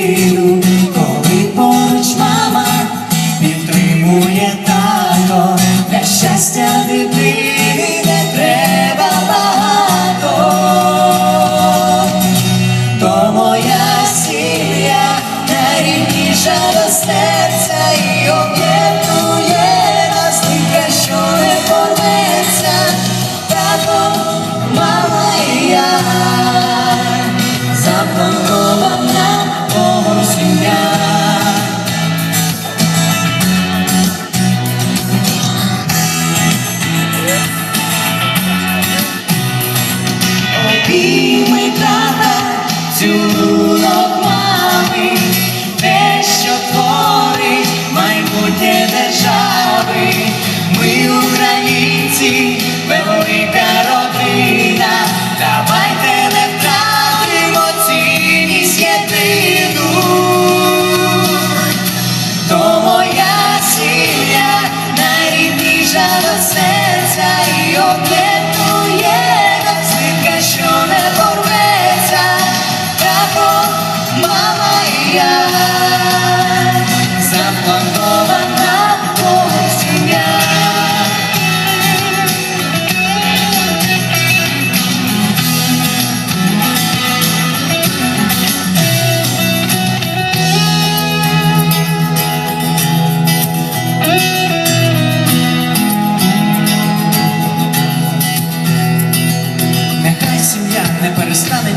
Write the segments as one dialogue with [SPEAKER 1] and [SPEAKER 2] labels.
[SPEAKER 1] людину, коли поруч мама підтримує тато, для щастя дитини не треба багато. То моя сім'я найрідніша до серця найрідніша до серця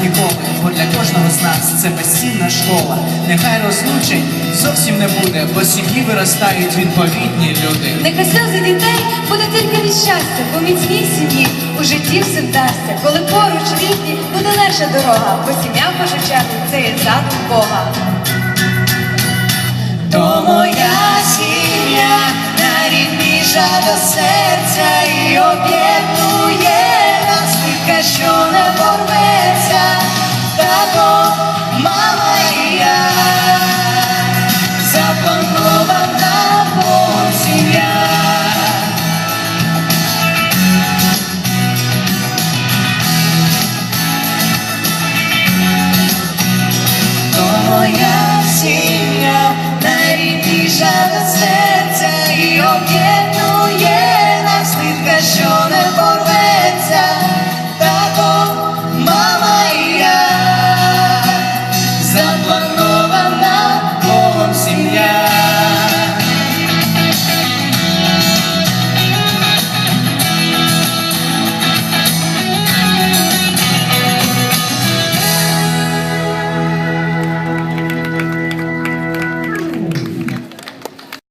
[SPEAKER 1] ніколи, бо для кожного з нас це безцінна школа. Нехай розлучень зовсім не буде, бо сім'ї виростають відповідні люди.
[SPEAKER 2] Нехай сльози дітей буде тільки від щастя, бо міцній сім'ї у житті все вдасться. Коли поруч рідні буде легша дорога, бо сім'я чергу це є задум Бога.
[SPEAKER 1] То моя сім'я найрідніша до серця і об'єднує